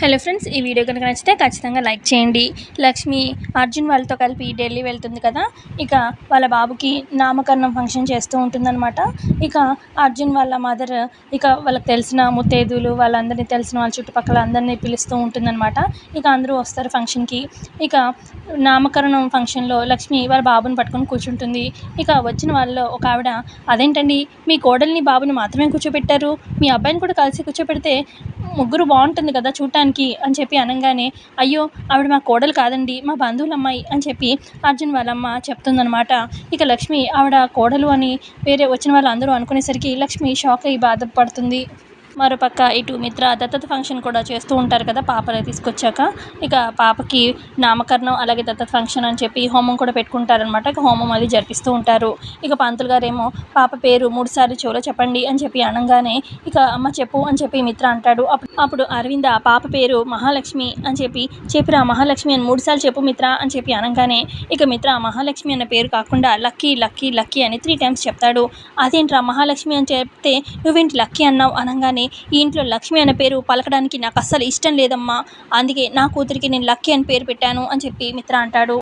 Hello friends ఈ video కనుక నచ్చితే ఖచ్చితంగా లైక్ చేయండి. లక్ష్మి అర్జున్ వాళ్ళతో కలిపి ఢిల్లీ వెళ్తుంది కదా ఇక వాళ్ళ బాబుకి నామకరణం ఫంక్షన్ చేస్తూ ఉంటుందన్నమాట. ఇక అర్జున్ వాళ్ళ మదర్ ఇక వాళ్ళకి తెలిసిన ముత్తేదులు వాళ్ళందరినీ తెలిసిన వాళ్ళ చుట్టుపక్కల అందరినీ పిలుస్తూ ఉంటుందన్నమాట. ఇక అందరూ వస్తారు ఫంక్షన్కి ఇక నామకరణం ఫంక్షన్లో లక్ష్మి వాళ్ళ బాబుని పట్టుకొని కూర్చుంటుంది. ఇక వచ్చిన వాళ్ళలో ఒక ఆవిడ అదేంటండి మీ కోడల్ని బాబుని మాత్రమే కూర్చోబెట్టారు మీ అబ్బాయిని కూడా కలిసి కూర్చోబెడితే ముగ్గురు బాగుంటుంది కదా చూడటానికి అని చెప్పి అనగానే అయ్యో ఆవిడ మా కోడలు కాదండి మా బంధువుల అమ్మాయి అని చెప్పి అర్జున్ వాళ్ళమ్మ చెప్తుందనమాట ఇక లక్ష్మి ఆవిడ కోడలు అని వేరే వచ్చిన వాళ్ళందరూ అనుకునేసరికి లక్ష్మి షాక్ అయ్యి బాధపడుతుంది. మరోపక్క ఇటు మిత్ర దత్తత ఫంక్షన్ కూడా చేస్తూ ఉంటారు కదా పాపని తీసుకొచ్చాక. ఇక పాపకి నామకరణం అలాగే దత్తత ఫంక్షన్ అని చెప్పి హోమం కూడా పెట్టుకుంటారనమాట. ఇక హోమం అది జరిపిస్తూ ఉంటారు. ఇక పంతులు గారేమో పాప పేరు మూడుసార్లు చెవులో చెప్పండి అని చెప్పి అనగానే ఇక అమ్మ చెప్పు అని చెప్పి మిత్ర అంటాడు. అప్పుడు అప్పుడు అరవింద పాప పేరు మహాలక్ష్మి అని చెప్పి చెప్పిరా మహాలక్ష్మి అని మూడుసార్లు చెప్పు మిత్ర అని చెప్పి అనగానే ఇక మిత్ర మహాలక్ష్మి అన్న పేరు కాకుండా లక్కీ లక్కీ లక్కీ అని త్రీ టైమ్స్ చెప్తాడు. అదేంట్రా మహాలక్ష్మి అని చెప్తే నువ్వేంటి లక్కీ అన్నావు అనగానే ఈ ఇంట్లో లక్ష్మి అనే పేరు పలకడానికి నాకు అస్సలు ఇష్టం లేదమ్మా. అందుకే నా కూతురికి నేను లక్కీ అని పేరు పెట్టాను అని చెప్పి మిత్ర అంటాడు.